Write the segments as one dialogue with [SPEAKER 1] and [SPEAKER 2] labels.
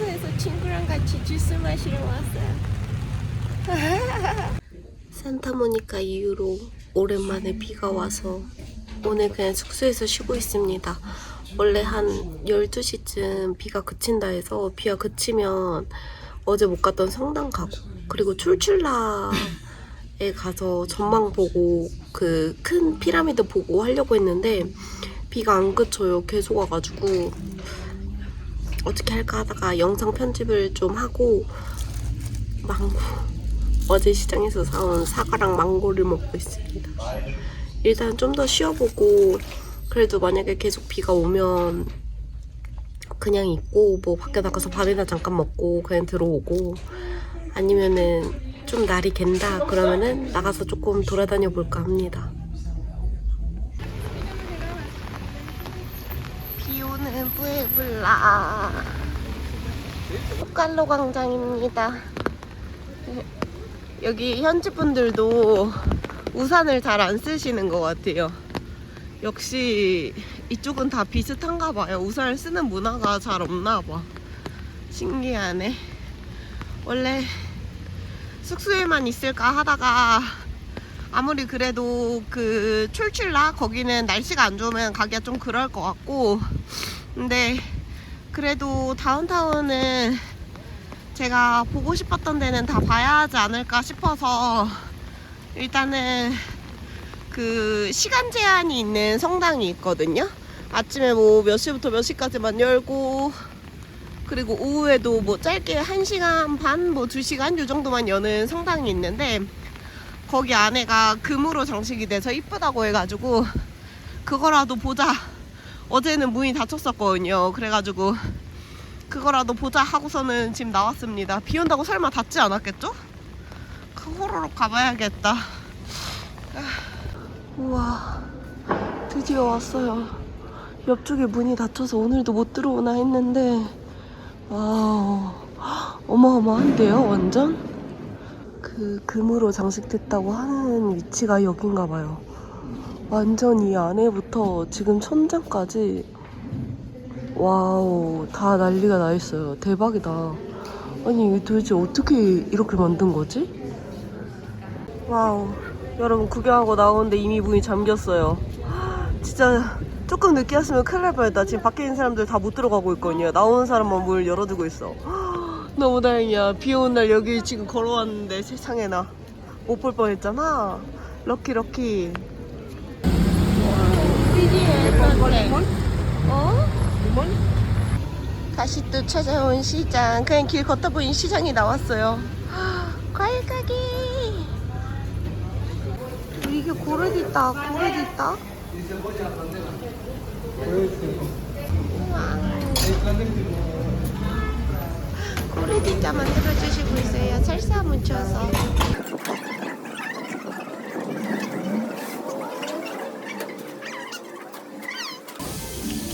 [SPEAKER 1] 숙소에서 친구랑 같이 주스 마시러 왔어요. 산타모니카 이후로 오랜만에 비가 와서 오늘 그냥 숙소에서 쉬고 있습니다. 원래 한 12시쯤 비가 그친다 해서 비가 그치면 어제 못 갔던 성당 가고 그리고 출출라에 가서 전망 보고 그 큰 피라미드 보고 하려고 했는데 비가 안 그쳐요. 계속 와가지고 어떻게 할까 하다가 영상 편집을 좀 하고 망고 어제 시장에서 사온 사과랑 망고를 먹고 있습니다. 일단 좀 더 쉬어보고 그래도 만약에 계속 비가 오면 그냥 있고 뭐 밖에 나가서 밥이나 잠깐 먹고 그냥 들어오고 아니면은 좀 날이 갠다 그러면은 나가서 조금 돌아다녀 볼까 합니다. 부에블라 깔로 광장입니다. 여기 현지 분들도 우산을 잘 안 쓰시는 것 같아요. 역시 이쪽은 다 비슷한가 봐요. 우산을 쓰는 문화가 잘 없나 봐. 신기하네. 원래 숙소에만 있을까 하다가 아무리 그래도 그 출출라 거기는 날씨가 안 좋으면 가기가 좀 그럴 것 같고 근데 그래도 다운타운은 제가 보고 싶었던 데는 다 봐야 하지 않을까 싶어서 일단은 그 시간 제한이 있는 성당이 있거든요. 아침에 뭐 몇 시부터 몇 시까지만 열고 그리고 오후에도 뭐 짧게 1시간 반, 뭐 2시간 요 정도만 여는 성당이 있는데 거기 안에가 금으로 장식이 돼서 이쁘다고 해가지고 그거라도 보자. 어제는 문이 닫혔었거든요. 그래가지고 그거라도 보자 하고서는 지금 나왔습니다. 비 온다고 설마 닫지 않았겠죠? 그거로 가봐야겠다. 우와, 드디어 왔어요. 옆쪽에 문이 닫혀서 오늘도 못 들어오나 했는데, 와우, 어마어마한데요, 완전? 그 금으로 장식됐다고 하는 위치가 여긴가 봐요. 완전 이 안에부터 지금 천장까지 와우 다 난리가 나 있어요. 대박이다. 아니 이게 도대체 어떻게 이렇게 만든 거지? 와우 여러분 구경하고 나오는데 이미 문이 잠겼어요. 진짜 조금 늦게 왔으면 큰일 날 뻔했다. 지금 밖에 있는 사람들 다 못 들어가고 있거든요. 나오는 사람만 문을 열어두고 있어. 너무 다행이야. 비 오는 날 여기 지금 걸어왔는데 세상에나 못 볼 뻔했잖아. 럭키 럭키. 어? 다시 또 찾아온 시장. 그냥 길 걷다 보니 시장이 나왔어요. 과일 가게. 이게 고래도 있다. 고래도 있다. 고래디자 만들어 주시고 있어요. 살사 묻혀서.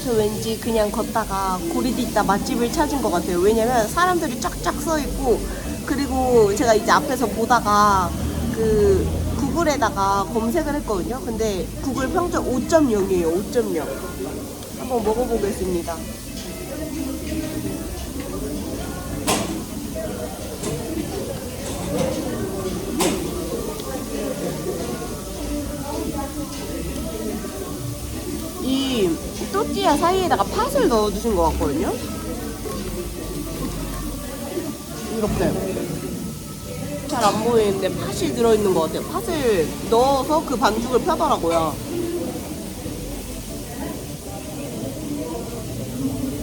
[SPEAKER 1] 저 왠지 그냥 걷다가 고리디자 맛집을 찾은 것 같아요. 왜냐면 사람들이 쫙쫙 서 있고 그리고 제가 이제 앞에서 보다가 그 구글에다가 검색을 했거든요. 근데 구글 평점 5.0이에요. 5.0. 한번 먹어보겠습니다. 사이에다가 팥을 넣어주신 것 같거든요. 이렇게. 잘 안 보이는데 팥이 들어있는 것 같아요. 팥을 넣어서 그 반죽을 펴더라고요.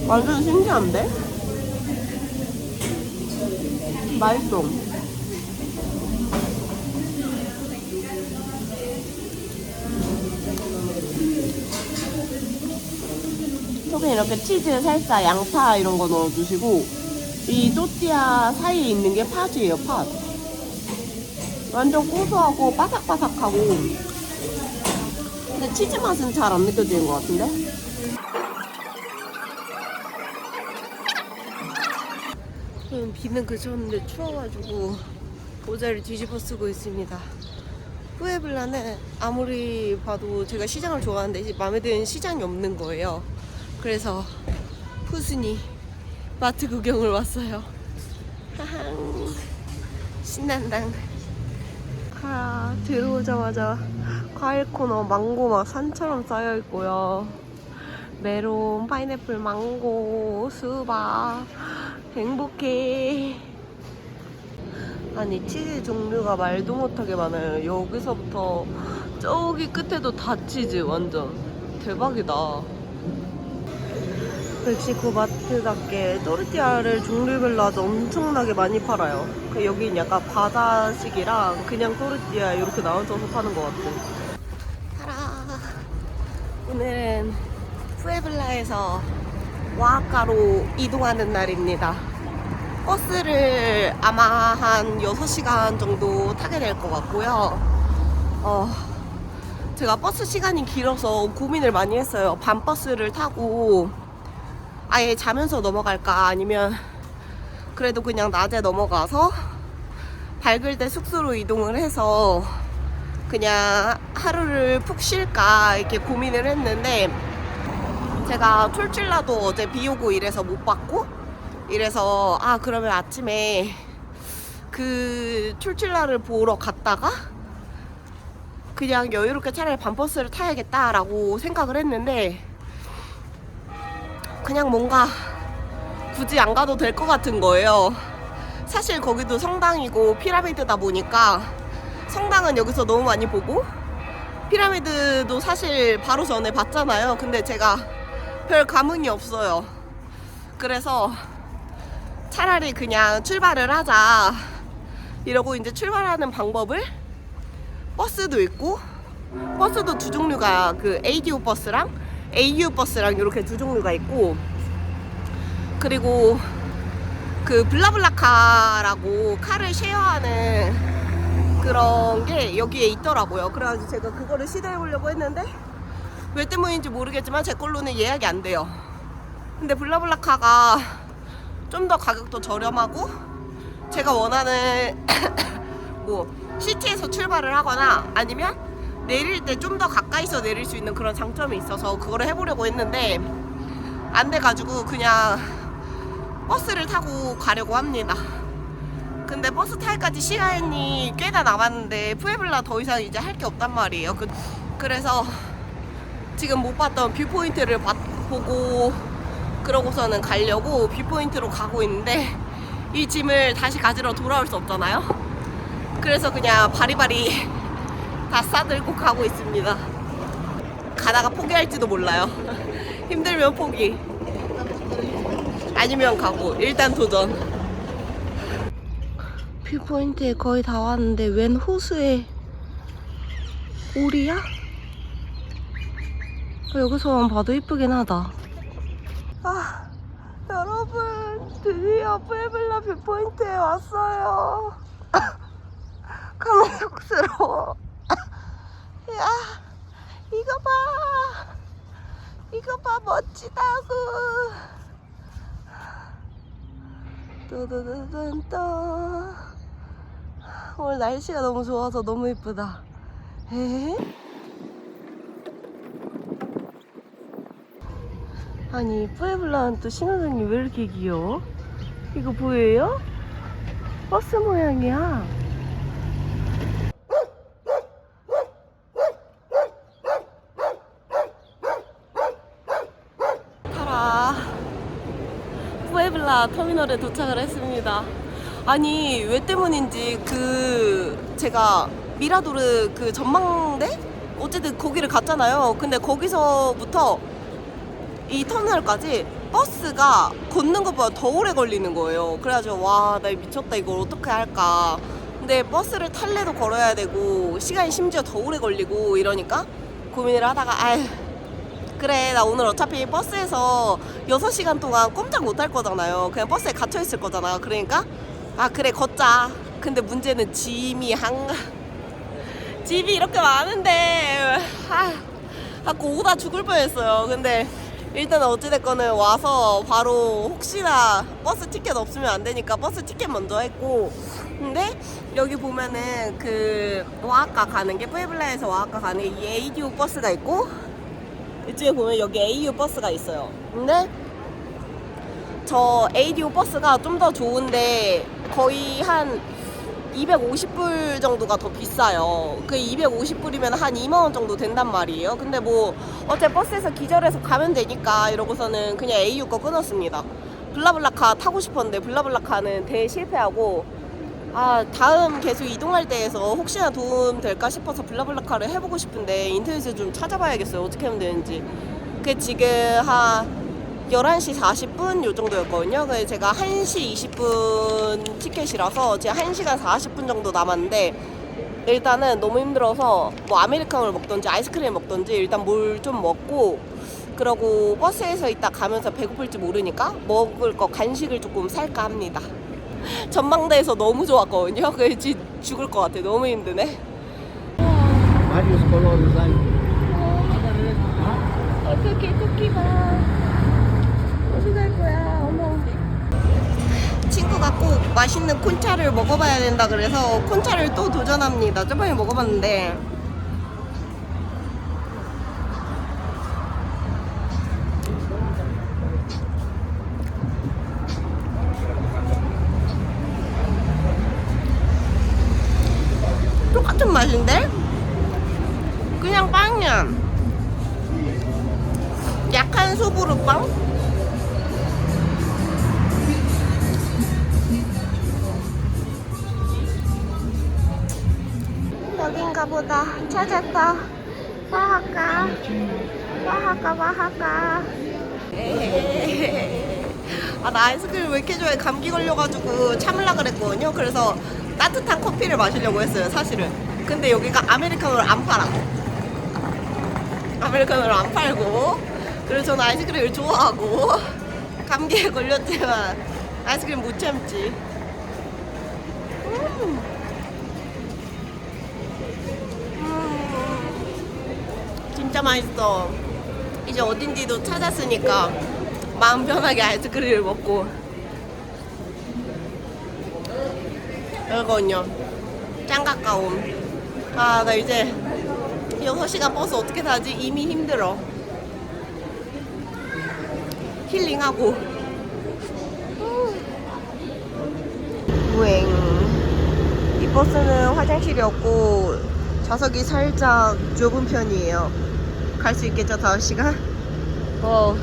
[SPEAKER 1] 완전 신기한데? 맛있어. 속에 이렇게 치즈, 살사, 양파 이런 거 넣어주시고 이 또띠아 사이에 있는 게 팥이에요, 팥. 완전 고소하고 바삭바삭하고 근데 치즈 맛은 잘 안 느껴지는 것 같은데? 지금 비는 그쳤는데 추워가지고 모자를 뒤집어 쓰고 있습니다. 후에블라는 아무리 봐도 제가 시장을 좋아하는데 마음에 드는 시장이 없는 거예요. 그래서 푸순이 마트 구경을 왔어요. 신난다. 아, 들어오자마자 과일 코너 망고 막 산처럼 쌓여 있고요. 메론, 파인애플, 망고, 수박. 행복해. 아니, 치즈 종류가 말도 못하게 많아요. 여기서부터 저기 끝에도 다 치즈, 완전. 대박이다. 멕시코 마트답게 또르띠아를 종류별로 아주 엄청나게 많이 팔아요. 그 여긴 약간 과자식이랑 그냥 또르띠아 이렇게 나눠져서 파는 것 같아요. 타라. 오늘은 푸에블라에서 오아카로 이동하는 날입니다. 버스를 아마 한 6시간 정도 타게 될 것 같고요. 어, 제가 버스 시간이 길어서 고민을 많이 했어요. 밤버스를 타고 아예 자면서 넘어갈까? 아니면 그래도 그냥 낮에 넘어가서 밝을 때 숙소로 이동을 해서 그냥 하루를 푹 쉴까? 이렇게 고민을 했는데 제가 툴툴라도 어제 비 오고 이래서 못 봤고 이래서 아 그러면 아침에 그 툴툴라를 보러 갔다가 그냥 여유롭게 차라리 밤버스를 타야겠다라고 생각을 했는데 그냥 뭔가 굳이 안 가도 될 것 같은 거예요. 사실 거기도 성당이고 피라미드다 보니까 성당은 여기서 너무 많이 보고 피라미드도 사실 바로 전에 봤잖아요. 근데 제가 별 감흥이 없어요. 그래서 차라리 그냥 출발을 하자. 이러고 이제 출발하는 방법을 버스도 있고 버스도 두 종류가 그 ADO 버스랑 AU 버스랑 이렇게 두 종류가 있고 그리고 그 블라블라카라고 카를 쉐어하는 그런 게 여기에 있더라고요. 그래가지고 제가 그거를 시도해 보려고 했는데 왜 때문인지 모르겠지만 제 걸로는 예약이 안 돼요. 근데 블라블라카가 좀 더 가격도 저렴하고 제가 원하는 뭐 시티에서 출발을 하거나 아니면 내릴 때 좀 더 가까이서 내릴 수 있는 그런 장점이 있어서 그거를 해보려고 했는데 안 돼가지고 그냥 버스를 타고 가려고 합니다. 근데 버스 탈까지 시간이 꽤나 남았는데 푸에블라 더 이상 이제 할 게 없단 말이에요. 그, 그래서 지금 못 봤던 뷰포인트를 봤- 보고 그러고서는 가려고 뷰포인트로 가고 있는데 이 짐을 다시 가지러 돌아올 수 없잖아요. 그래서 그냥 바리바리 다 싸들고 가고 있습니다. 가다가 포기할지도 몰라요. 힘들면 포기. 아니면 가고 일단 도전. 뷰포인트에 거의 다 왔는데 웬 호수에 오리야? 어, 여기서만 봐도 이쁘긴 하다. 아, 여러분 드디어 푸에블라 뷰포인트에 왔어요. 감격스러워. 야, 이거 봐. 이거 봐, 멋지다고. 또또또또 오늘 날씨가 너무 좋아서 너무 이쁘다. 에? 아니 푸에블라는 또 신호등이 왜 이렇게 귀여워? 이거 보여요? 버스 모양이야. 타라. 터미널에 도착을 했습니다. 아니 왜 때문인지 그 제가 미라도르 그 전망대 어쨌든 거기를 갔잖아요. 근데 거기서부터 이 터미널까지 버스가 걷는 것보다 더 오래 걸리는 거예요. 그래가지고 와 나 미쳤다 이걸 어떻게 할까. 근데 버스를 탈래도 걸어야 되고 시간이 심지어 더 오래 걸리고 이러니까 고민을 하다가 아휴 그래 나 오늘 어차피 버스에서 6시간 동안 꼼짝 못 할 거잖아요. 그냥 버스에 갇혀 있을 거잖아. 그러니까? 아 그래 걷자. 근데 문제는 짐이 한 짐이 이렇게 많은데 아 자꾸 오다 죽을 뻔했어요. 근데 일단 어찌됐거는 와서 바로 혹시나 버스 티켓 없으면 안 되니까 버스 티켓 먼저 했고 근데 여기 보면은 그 오아카 가는 게 푸에블라에서 오아카 가는 게이 ADO 버스가 있고 이쪽에 보면 여기 AU 버스가 있어요. 근데 저 ADO 버스가 좀 더 좋은데 거의 한 250불 정도가 더 비싸요. 그 250불이면 한 2만 원 정도 된단 말이에요. 근데 뭐 어째 버스에서 기절해서 가면 되니까 이러고서는 그냥 AU 거 끊었습니다. 블라블라카 타고 싶었는데 블라블라카는 대 실패하고 아 다음 계속 이동할 때에서 혹시나 도움 될까 싶어서 블라블라카를 해보고 싶은데 인터넷에 좀 찾아봐야겠어요. 어떻게 하면 되는지. 그 지금 한 11시 40분 요 정도였거든요. 그래서 제가 1시 20분 티켓이라서 제가 1시간 40분 정도 남았는데 일단은 너무 힘들어서 뭐 아메리카노를 먹던지 아이스크림 먹던지 일단 뭘 좀 먹고 그러고 버스에서 이따 가면서 배고플지 모르니까 먹을 거 간식을 조금 살까 합니다. 전망대에서 너무 좋았거든요. 그래서 진짜 죽을 것 같아. 너무 힘드네. 어떻게 토끼가 어디 갈 거야 어머 친구가 꼭 맛있는 콘차를 먹어봐야 된다 그래서 콘차를 또 도전합니다 저번에 먹어봤는데 똑같은 맛인데? 그냥 빵이야 약한 소보루 빵? 여긴가 보다. 찾았다. 와하까. 와하까, 와하까. 아, 나 아이스크림 왜 이렇게 좋아해? 감기 걸려가지고 참으려 그랬거든요. 그래서 따뜻한 커피를 마시려고 했어요, 사실은. 근데 여기가 아메리카노를 안 팔아. 아메리카노를 안 팔고 그래서 저는 아이스크림을 좋아하고 감기에 걸렸지만 아이스크림 못 참지 음. 음. 진짜 맛있어 이제 어딘지도 찾았으니까 마음 편하게 아이스크림을 먹고 이거는요 짱 가까움 아 나 이제 6시간 버스 어떻게 타지? 이미 힘들어. 힐링하고. 우행. 이 버스는 화장실이 없고 좌석이 살짝 좁은 편이에요. 갈 수 있겠죠, 5시간? 어.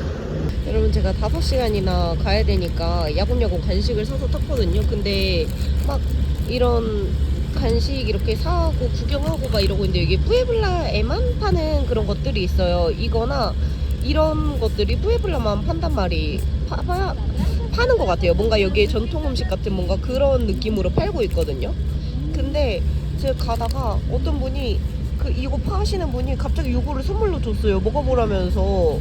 [SPEAKER 1] 여러분 제가 5시간이나 가야 되니까 야금야금 간식을 사서 탔거든요. 근데 막 이런 간식 이렇게 사고 구경하고 막 이러고 있는데 이게 뿌에블라에만 파는 그런 것들이 있어요. 이거나 이런 것들이 뿌에블라만 판단 말이 파, 파, 파는 것 같아요. 뭔가 여기에 전통 음식 같은 뭔가 그런 느낌으로 팔고 있거든요. 근데 제가 가다가 어떤 분이 그 이거 파시는 분이 갑자기 이거를 선물로 줬어요. 먹어보라면서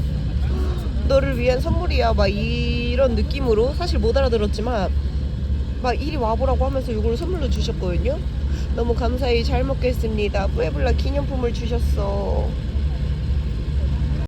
[SPEAKER 1] 너를 위한 선물이야. 막 이런 느낌으로 사실 못 알아들었지만 막 이리 와보라고 하면서 이걸 선물로 주셨거든요. 너무 감사히 잘 먹겠습니다. 뿌에블라 기념품을 주셨어.